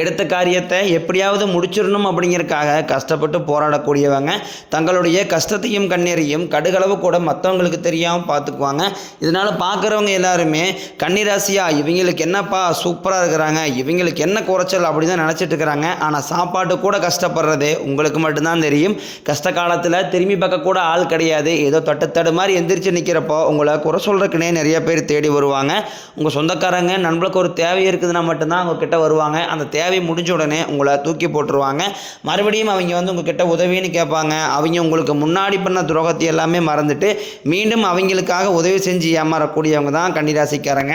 எடுத்த காரியத்தை எப்படியாவது முடிச்சிடணும் அப்படிங்கிறதுக்காக கஷ்டப்பட்டு போராடக்கூடியவங்க. தங்களுடைய கஷ்டத்தையும் கண்ணீரையும் கடுகளவு கூட மற்றவங்களுக்கு தெரியாமல் பார்த்துக்குவாங்க இதனால் பார்க்குறவங்க எல்லாருமே கன்னிராசியா இவங்களுக்கு என்னப்பா சூப்பராக இருக்கிறாங்க இவங்களுக்கு என்ன குறைச்சல் அப்படின்னு தான் நினச்சிட்டு இருக்கிறாங்க. ஆனால் சாப்பாட்டு கூட கஷ்டப்படுறது உங்களுக்கு மட்டும்தான் தெரியும். கஷ்ட காலத்தில் திரும்பி பார்க்க கூட ஆள் கிடையாது. ஏதோ தட்டு மாதிரி எந்திரிச்சு நிற்கிறப்போ உங்களை குறை சொல்கிறதுக்குனே நிறைய பேர் தேடி வருவாங்க. உங்கள் சொந்தக்காரங்க நண்பர்களுக்கு ஒரு தேவை இருக்குதுன்னா மட்டும்தான் அவங்க கிட்ட வருவாங்க. அந்த தேவை முடிஞ்ச உடனே உங்களை தூக்கி போட்டுருவாங்க. மறுபடியும் அவங்க வந்து உங்ககிட்ட உதவின்னு கேட்பாங்க. அவங்க உங்களுக்கு முன்னாடி பண்ண துரோகத்தை எல்லாமே மறந்துட்டு மீண்டும் அவங்களுக்காக உதவி செஞ்சு ஏமாறக்கூடியவங்க தான் கன்னிராசிக்காரங்க.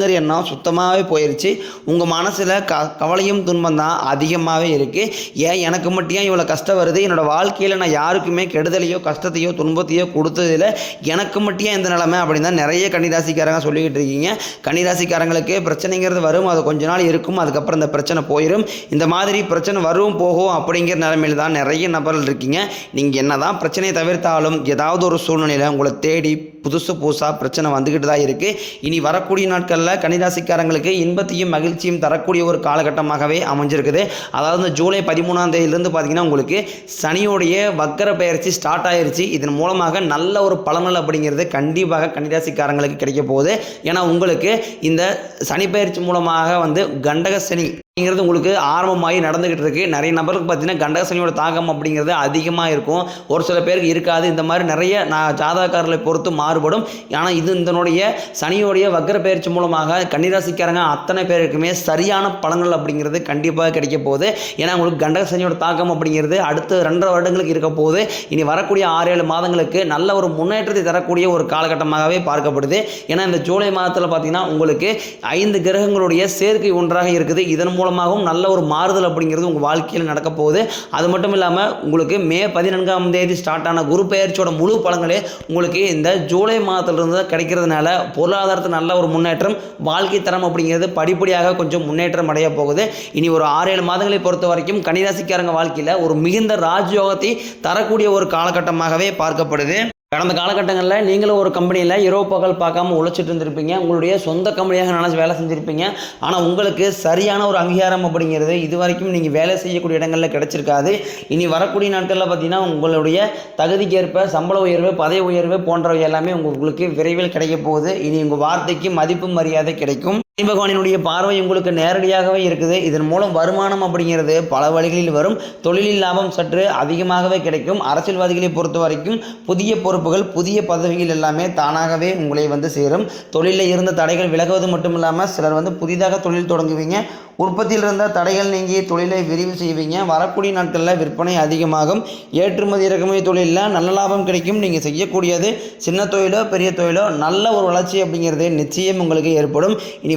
வாழணுங்கிற எண்ணம் சுத்தமாகவே போயிடுச்சு உங்கள் மனசில் க கவலையும் துன்பம் தான் அதிகமாகவே இருக்குது ஏன் எனக்கு மட்டும் ஏன் இவ்வளோ கஷ்டம் வருது? என்னோடய வாழ்க்கையில் நான் யாருக்குமே கெடுதலையோ கஷ்டத்தையோ துன்பத்தையோ கொடுத்ததில்ல. எனக்கு மட்டும் ஏன் இந்த நிலமை அப்படின்னு தான் நிறைய கன்னிராசிக்காரங்க சொல்லிக்கிட்டு இருக்கீங்க. கன்னிராசிக்காரங்களுக்கு பிரச்சனைங்கிறது வரும். அது கொஞ்ச நாள் இருக்கும். அதுக்கப்புறம் இந்த பிரச்சனை போயிடும் இந்த மாதிரி பிரச்சனை வரும் போகும் அப்படிங்கிற நிலைமையில் தான் நிறைய நபர்கள் இருக்கீங்க. நீங்கள் என்ன தான் பிரச்சனையை தவிர்த்தாலும் ஏதாவது ஒரு சூழ்நிலையில் உங்களை தேடி புதுசு புதுசாக பிரச்சனை வந்துக்கிட்டு தான் இருக்குது இனி வரக்கூடிய நாட்களில் கன்னிராசிக்காரங்களுக்கு இன்பத்தையும் மகிழ்ச்சியும் தரக்கூடிய ஒரு காலகட்டமாகவே அமைஞ்சிருக்குது. அதாவது இந்த ஜூலை பதிமூணாம் தேதியிலிருந்து பார்த்தீங்கன்னா உங்களுக்கு சனியோடைய வக்கர பயிற்சி ஸ்டார்ட் ஆயிருச்சு. இதன் மூலமாக நல்ல ஒரு பலன்கள் அப்படிங்கிறது கண்டிப்பாக கன்னிராசிக்காரங்களுக்கு கிடைக்க போகுது. ஏன்னா உங்களுக்கு இந்த சனி பயிற்சி மூலமாக வந்து கண்டக சனி அப்படிங்கிறது உங்களுக்கு ஆரம்பமாகி நடந்துக்கிட்டு இருக்கு. நிறைய நபருக்கு பார்த்தீங்கன்னா கண்டகசனியோட தாக்கம் அப்படிங்கிறது அதிகமாக இருக்கும். ஒரு சில பேருக்கு இருக்காது. இந்த மாதிரி நிறைய நான் ஜாதகக்காரர்களை பொறுத்து மாறுபடும். ஆனால் இது இதனுடைய சனியோடைய வக்கர பயிற்சி மூலமாக கன்னிராசிக்காரங்க அத்தனை பேருக்குமே சரியான பலன்கள் அப்படிங்கிறது கண்டிப்பாக கிடைக்க போகுது. ஏன்னா உங்களுக்கு கண்டகசனியோட தாக்கம் அப்படிங்கிறது அடுத்த ரெண்டரை வருடங்களுக்கு இருக்க போகுது. இனி வரக்கூடிய ஆறு ஏழு மாதங்களுக்கு நல்ல ஒரு முன்னேற்றத்தை தரக்கூடிய ஒரு காலகட்டமாகவே பார்க்கப்படுது. ஏன்னா இந்த ஜூலை மாதத்தில் பார்த்தீங்கன்னா உங்களுக்கு ஐந்து கிரகங்களுடைய சேர்க்கை ஒன்றாக இருக்குது. இதன் மூலம் மூலமாகவும் நல்ல ஒரு மாறுதல் அப்படிங்கிறது உங்கள் வாழ்க்கையில் நடக்க போகுது. அது மட்டும் இல்லாமல் உங்களுக்கு மே பதினான்காம் தேதி ஸ்டார்ட் ஆன குரு பெயர்ச்சியோட முழு பலன்களே உங்களுக்கு இந்த ஜூலை மாதத்திலிருந்து கிடைக்கிறதுனால பொருளாதாரத்தில் நல்ல ஒரு முன்னேற்றம் வாழ்க்கை தரம் அப்படிங்கிறது படிப்படியாக கொஞ்சம் முன்னேற்றம் அடைய போகுது. இனி ஒரு ஆறு ஏழு மாதங்களை பொறுத்த வரைக்கும் கன்னிராசிக்காரங்க வாழ்க்கையில் ஒரு மிகுந்த ராஜயோகத்தை தரக்கூடிய ஒரு காலகட்டமாகவே பார்க்கப்படுது. கடந்த காலகட்டங்களில் நீங்களும் ஒரு கம்பெனியில் இரவு பகல் பார்க்காம உழைச்சிட்டு இருந்திருப்பீங்க. உங்களுடைய சொந்த கம்பெனியாக நினச்சி வேலை செஞ்சுருப்பீங்க. ஆனால் உங்களுக்கு சரியான ஒரு அங்கீகாரம் அப்படிங்கிறது இது வரைக்கும் நீங்கள் வேலை செய்யக்கூடிய இடங்களில் கிடச்சிருக்காது. இனி வரக்கூடிய நாட்களில் பார்த்தீங்கன்னா உங்களுடைய தகுதிக்கேற்ப சம்பள உயர்வு பதவி உயர்வு போன்றவை எல்லாமே உங்களுக்கு விரைவில் கிடைக்க போகுது. இனி உங்கள் வார்த்தைக்கு மதிப்பு மரியாதை கிடைக்கும். பகவானினுடைய பார்வை உங்களுக்கு நேரடியாகவே இருக்குது. இதன் மூலம் வருமானம் அப்படிங்கிறது பல வழிகளில் வரும். தொழிலில் லாபம் சற்று அதிகமாகவே கிடைக்கும். அரசியல்வாதிகளை பொறுத்த வரைக்கும் புதிய பொறுப்புகள் புதிய பதவிகள் எல்லாமே தானாகவே உங்களை வந்து சேரும். தொழிலில் இருந்த தடைகள் விலகுவது மட்டும் இல்லாமல் சிலர் வந்து புதிதாக தொழில் தொடங்குவீங்க. உற்பத்தியில் இருந்த தடைகள் நீங்கி தொழிலை விரிவு செய்வீங்க. வரக்கூடிய நாட்களில் விற்பனை அதிகமாகும். ஏற்றுமதி இறக்குமதி தொழிலில் நல்ல லாபம் கிடைக்கும். நீங்கள் செய்யக்கூடியது சின்ன தொழிலோ பெரிய தொழிலோ நல்ல ஒரு வளர்ச்சி அப்படிங்கிறது நிச்சயம் உங்களுக்கு ஏற்படும். இனி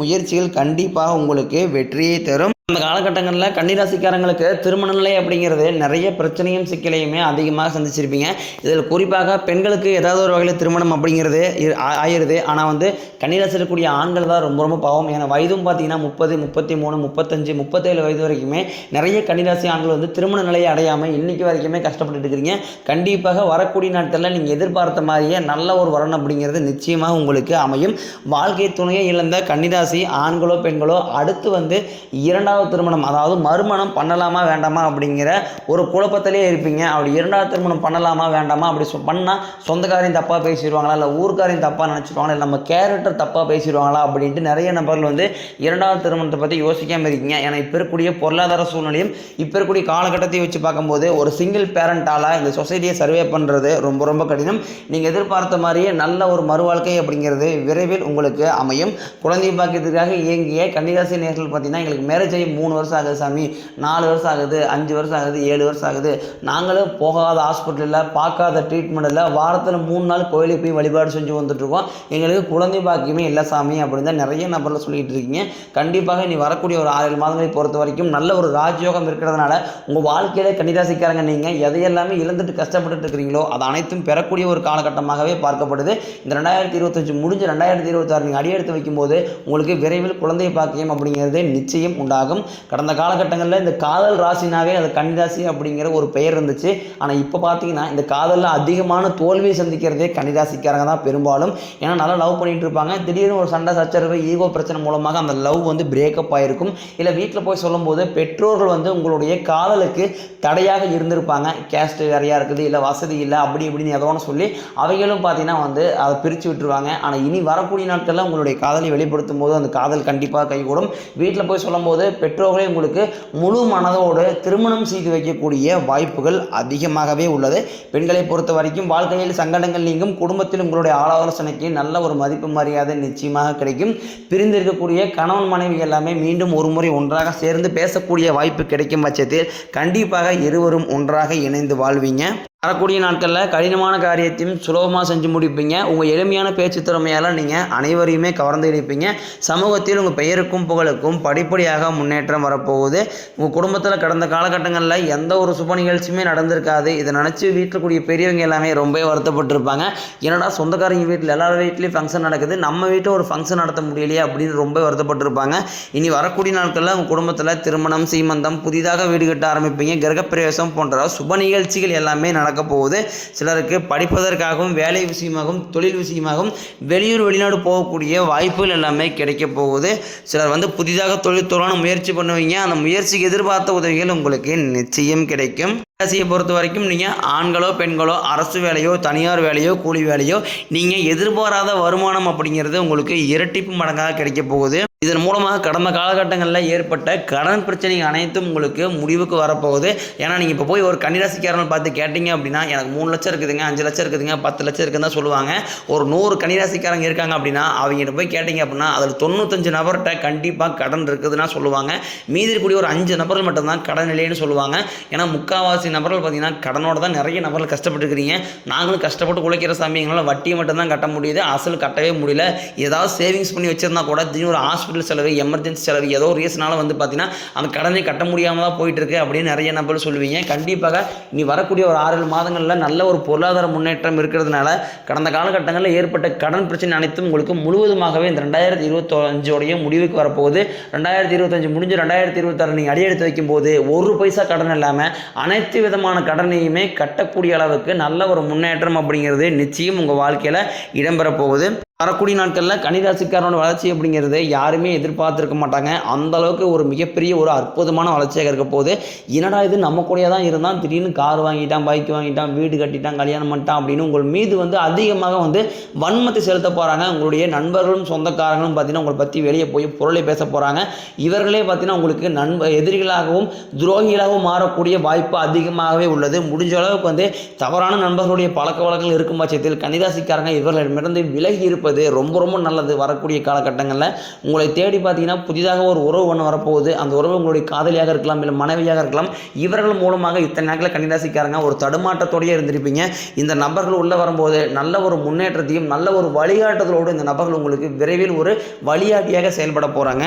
முயற்சிகள் கண்டிப்பாக உங்களுக்கு வெற்றியை தரும். அந்த காலகட்டங்களில் கன்னிராசிக்காரங்களுக்கு திருமண நிலை அப்படிங்கிறது நிறைய பிரச்சனையும் சிக்கலையுமே அதிகமாக சந்திச்சிருப்பீங்க. இதில் குறிப்பாக பெண்களுக்கு ஏதாவது ஒரு வகையில் திருமணம் அப்படிங்கிறது ஆயிடுது ஆ- ஆயிருது. ஆனால் வந்து கன்னிராசியில் இருக்கக்கூடிய ஆண்கள் தான் ரொம்ப ரொம்ப பாவம். ஏன்னா வயதும் பார்த்தீங்கன்னா முப்பது முப்பத்தி மூணு முப்பத்தஞ்சு முப்பத்தேழு வயது வரைக்குமே நிறைய கன்னிராசி ஆண்கள் வந்து திருமண நிலையை அடையாமல் இன்னைக்கு வரைக்குமே கஷ்டப்பட்டுட்டு இருக்கிறீங்க. கண்டிப்பாக வரக்கூடிய நாட்களில் நீங்கள் எதிர்பார்த்த மாதிரியே நல்ல ஒரு வரணும் அப்படிங்கிறது நிச்சயமாக உங்களுக்கு அமையும். வாழ்க்கை துணையை இழந்த கன்னிராசி ஆண்களோ பெண்களோ அடுத்து வந்து இரண்டாவது திருமணம் அதாவது மறுமணம் பண்ணலாமா வேண்டாமா அப்படிங்கிற ஒரு குழப்பத்திலே இருப்பீங்க. அப்படி இரண்டாவது திருமணம் பண்ணலாமா வேண்டாமா அப்படி சொ பண்ணால் சொந்தக்காரையும் தப்பாக பேசிடுவாங்களா இல்லை ஊர்க்காரையும் தப்பாக நினச்சிடுவாங்களா இல்லை நம்ம கேரக்டர் தப்பாக பேசிடுவாங்களா அப்படின்ட்டு நிறைய நபர்கள் வந்து இரண்டாவது திருமணத்தை பற்றி யோசிக்காமல் இருக்கீங்க. ஏன்னா இப்போ இருக்கக்கூடிய பொருளாதார சூழ்நிலையும் இப்போ இருக்கக்கூடிய காலகட்டத்தை வச்சு பார்க்கும்போது ஒரு சிங்கிள் பேரண்டால் இந்த சொசைட்டியை சர்வே பண்ணுறது ரொம்ப ரொம்ப கடினம். நீங்கள் எதிர்பார்த்த மாதிரியே நல்ல ஒரு மறுவாழ்க்கை அப்படிங்கிறது விரைவில் உங்களுக்கு அமையும். குழந்தை பாக்கியத்துக்காக இயங்கிய கன்னிராசி நேர்கள் பார்த்தீங்கன்னா எங்களுக்கு மேரேஜ் ஆகி மூணு வருஷம் ஆகுது சாமி நாலு வருஷம் ஆகுது அஞ்சு வருஷம் ஆகுது ஏழு வருஷம் ஆகுது. நாங்களும் போகாத ஹாஸ்பிட்டலில் பார்க்காத ட்ரீட்மெண்ட்டில் வாரத்தில் மூணு நாள் கோயிலுக்கு போய் வழிபாடு செஞ்சு வந்துட்டுருக்கோம். எங்களுக்கு குழந்தை பாக்கியமே இல்லை சாமி அப்படின்னு தான் நிறைய நபரில் சொல்லிட்டு இருக்கீங்க. கண்டிப்பாக நீ வரக்கூடிய ஒரு ஆறு மாதங்களை பொறுத்த வரைக்கும் நல்ல ஒரு ராஜயோகம் இருக்கிறதுனால உங்கள் வாழ்க்கையிலே கன்னிராசிக்காரங்க நீங்கள் எதையெல்லாமே இழந்துட்டு கஷ்டப்பட்டுட்டு இருக்கிறீங்களோ அது அனைத்தும் பெறக்கூடிய ஒரு காலகட்டமாகவே பார்க்கப்படுது. இந்த ரெண்டாயிரத்தி இருபத்தஞ்சு முடிஞ்சு ரெண்டாயிரத்தி இருபத்தாறு நீங்கள் அடியெடுத்து வைக்கும்போது உங்களுக்கு விரைவில் குழந்தை பாக்கியம் அப்படிங்கிறது நிச்சயம் உண்டாகும். கடந்த காலகட்டங்களில் இந்த காதல் ராசினாவே அது கன்னிராசி அப்படிங்கிற ஒரு பெயர் இருந்துச்சு. ஆனால் இப்போ பார்த்தீங்கன்னா இந்த காதலில் அதிகமான தோல்வியை சந்திக்கிறதே கன்னிராசிக்காரங்க தான் பெரும்பாலும். ஏன்னா நல்லா லவ் பண்ணிட்டு இருப்பாங்க. திடீர்னு ஒரு சண்டை சச்சரவு ஈகோ பிரச்சனை மூலமாக அந்த லவ் வந்து பிரேக்கப் ஆகிருக்கும் இல்லை வீட்டில் போய் சொல்லும்போது பெற்றோர்கள் வந்து உங்களுடைய காதலுக்கு தடையாக இருந்திருப்பாங்க. கேஸ்ட் வேறையாக இருக்குது இல்லை வசதி இல்லை அப்படி இப்படின்னு ஏதோ ஒன்று சொல்லி அவைகளும் பார்த்தீங்கன்னா வந்து அதை பிரித்து விட்டுருவாங்க. ஆனால் இனி வரக்கூடிய நாட்களில் உங்களுடைய காதலை வெளிப்படுத்தும் போது அந்த காதல் கண்டிப்பாக கைகூடும். வீட்டில் போய் சொல்லும்போது பெற்றோர்களே உங்களுக்கு முழு மனதோடு திருமணம் செய்து வைக்கக்கூடிய வாய்ப்புகள் அதிகமாகவே உள்ளது. பெண்களை பொறுத்த வரைக்கும் வாழ்க்கையில் சங்கடங்கள் நீங்கும். குடும்பத்தில் உங்களுடைய ஆலோசனைக்கு நல்ல ஒரு மதிப்பு மரியாதை நிச்சயமாக கிடைக்கும். பிரிந்திருக்கக்கூடிய கணவன் மனைவி எல்லாமே மீண்டும் ஒரு முறை ஒன்றாக சேர்ந்து பேசக்கூடிய வாய்ப்பு கிடைக்கும் பட்சத்தில் கண்டிப்பாக இருவரும் ஒன்றாக இணைந்து வாழ்வீங்க. வரக்கூடிய நாட்களில் கடினமான காரியத்தையும் சுலபமாக செஞ்சு முடிப்பீங்க. உங்கள் எளிமையான பேச்சு திறமையால் நீங்கள் அனைவரையுமே கவர்ந்து இணைப்பீங்க சமூகத்தில் உங்கள் பெயருக்கும் புகழுக்கும் படிப்படியாக முன்னேற்றம் வரப்போகுது. உங்கள் குடும்பத்தில் கடந்த காலகட்டங்களில் எந்த ஒரு சுப நிகழ்ச்சியுமே நடந்திருக்காது. இதை நினச்சி வீட்டில் கூடிய பெரியவங்க எல்லாமே ரொம்ப வருத்தப்பட்டிருப்பாங்க. என்னடா சொந்தக்காரங்க வீட்டில் எல்லார் வீட்லேயும் ஃபங்க்ஷன் நடக்குது. நம்ம வீட்டில் ஒரு ஃபங்க்ஷன் நடத்த முடியலையே அப்படின்னு ரொம்ப வருத்தப்பட்டிருப்பாங்க. இனி வரக்கூடிய நாட்களில் உங்கள் குடும்பத்தில் திருமணம் சீமந்தம் புதிதாக வீடு கட்ட ஆரம்பிப்பீங்க. கிரகப்பிரவேசம் போன்ற சுப நிகழ்ச்சிகள் எல்லாமே நடக்க போகுது. சிலருக்கு படிப்பதற்காகவும் வேலை விஷயமாகவும் தொழில் விஷயமாகவும் வெளியூர் வெளிநாடு போகக்கூடிய வாய்ப்புகள் எல்லாமே கிடைக்க போகுது. சிலர் வந்து புதிதாக தொழில் தொடர முயற்சி பண்ணுவீங்க. அந்த முயற்சிக்கு எதிர்பார்த்த உதவிகள் உங்களுக்கு நிச்சயம் கிடைக்கும். ராசியை பொறுத்த வரைக்கும் நீங்கள் ஆண்களோ பெண்களோ அரசு வேலையோ தனியார் வேலையோ கூலி வேலையோ நீங்கள் எதிர்பாராத வருமானம் அப்படிங்கிறது உங்களுக்கு இரட்டிப்பு மடங்காக கிடைக்க போகுது. இதன் மூலமாக கடந்த காலகட்டங்களில் ஏற்பட்ட கடன் பிரச்சனைகள் அனைத்தும் உங்களுக்கு முடிவுக்கு வரப்போகுது. ஏன்னா நீங்கள் இப்போ போய் ஒரு கன்னிராசிக்காரன் பார்த்து கேட்டிங்க அப்படின்னா எனக்கு மூணு லட்சம் இருக்குதுங்க அஞ்சு லட்சம் இருக்குதுங்க பத்து லட்சம் இருக்குதுன்னு தான் சொல்லுவாங்க. ஒரு நூறு கன்னிராசிக்காரங்க இருக்காங்க அப்படின்னா அவங்ககிட்ட போய் கேட்டிங்க அப்படின்னா அதில் தொண்ணூத்தஞ்சு நபர்கிட்ட கண்டிப்பாக கடன் இருக்குதுன்னா சொல்லுவாங்க. மீதி இருக்கக்கூடிய ஒரு அஞ்சு நபர்கள் மட்டும்தான் கடன் இல்லைன்னு சொல்லுவாங்க. ஏன்னா முக்கால்வாசி நபர்கள் பார்த்தீங்கன்னா கடனோட தான் நிறைய நபர்கள் கஷ்டப்பட்டுருக்கிறீங்க. நாங்களும் கஷ்டப்பட்டு உழைக்கிற சாமி எங்களால் வட்டியை மட்டும்தான் கட்ட முடியுது. அசல் கட்டவே முடியல. ஏதாவது சேவிங்ஸ் பண்ணி வச்சிருந்தா கூட திடீர்னு ஒரு ஹாஸ்பிட்டல் செலவு எமர்ஜென்சி செலவு ஏதோ ஒரு ரீசனால வந்து பார்த்தீங்கன்னா அந்த கடனை கட்ட முடியாமல் தான் போயிட்டுருக்கு அப்படின்னு நிறைய நபர்கள் சொல்லுவீங்க. கண்டிப்பாக இனி வரக்கூடிய ஒரு ஆறு ஏழு மாதங்களில் நல்ல ஒரு பொருளாதார முன்னேற்றம் இருக்கிறதுனால கடந்த காலகட்டங்களில் ஏற்பட்ட கடன் பிரச்சனை அனைத்தும் உங்களுக்கு முழுவதுமாகவே இந்த ரெண்டாயிரத்தி இருபத்தஞ்சோடைய முடிவுக்கு வரப்போகுது. ரெண்டாயிரத்தி இருபத்தஞ்சு முடிஞ்சு ரெண்டாயிரத்தி இருபத்தாறு நீங்கள் அடியெடுத்து வைக்கும்போது ஒரு பைசா கடன் இல்லாமல் அனைத்து விதமான கடனையுமே கட்டக்கூடிய அளவுக்கு நல்ல ஒரு முன்னேற்றம் அப்படிங்கிறது நிச்சயம் உங்கள் வாழ்க்கையில் இடம்பெற போகுது வரக்கூடிய நாட்களில் கன்னிராசிக்காரனோட வளர்ச்சி அப்படிங்கிறது யாருமே எதிர்பார்த்துருக்க மாட்டாங்க. அந்த அளவுக்கு ஒரு மிகப்பெரிய ஒரு அற்புதமான வளர்ச்சியாக இருக்க போகுது. என்னடா இது நம்ம கூடயே தான் இருந்தான்? திடீர்னு கார் வாங்கிட்டான் பைக் வாங்கிட்டான் வீடு கட்டிட்டான் கல்யாணம் பண்ணிட்டான் அப்படின்னு உங்கள் மீது வந்து அதிகமாக வந்து வன்மத்தை செலுத்த போகிறாங்க உங்களுடைய நண்பர்களும் சொந்தக்காரங்களும் பார்த்தீங்கன்னா உங்களை பற்றி வெளியே போய் பொருளை பேச போகிறாங்க இவர்களே பார்த்தீங்கன்னா உங்களுக்கு நண்ப எதிரிகளாகவும் துரோகிகளாகவும் மாறக்கூடிய வாய்ப்பு அதிகமாகவே உள்ளது. முடிஞ்ச அளவுக்கு வந்து தவறான நண்பர்களுடைய பழக்க வழக்கங்கள் இருக்கும் பட்சத்தில் கன்னிராசிக்காரங்க இவர்களிடமிருந்து விலகி இருப்பது ரொம்ப ரொம்ப நல்லது வரக்கூடிய காலகட்டங்களில். உங்களை தேடி பார்த்தீங்கன்னா புதிதாக ஒரு உறவு ஒன்று வரப்போகுது. அந்த உறவு உங்களுடைய காதலியாக இருக்கலாம் இல்லை மனைவியாக இருக்கலாம் இவர்கள் மூலமாக இத்தனை நாட்களில் கன்னிராசிக்காரங்க ஒரு தடுமாற்றத்தோடயே இருந்திருப்பீங்க. இந்த நபர்கள் உள்ளே வரும்போது நல்ல ஒரு முன்னேற்றத்தையும் நல்ல ஒரு வழிகாட்டுதலோடு இந்த நபர்கள் உங்களுக்கு விரைவில் ஒரு வழிகாட்டியாக செயல்பட போகிறாங்க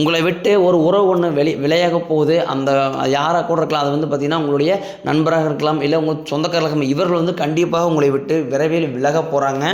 உங்களை விட்டு ஒரு உறவு ஒன்று வெளி விளையாக போகுது. அந்த யாராக கூட இருக்கலாம் அது வந்து பார்த்திங்கன்னா உங்களுடைய நண்பராக இருக்கலாம் இல்லை உங்கள் சொந்தக்காரர்கள் இவர்கள் வந்து கண்டிப்பாக உங்களை விட்டு விரைவில் விலக போகிறாங்க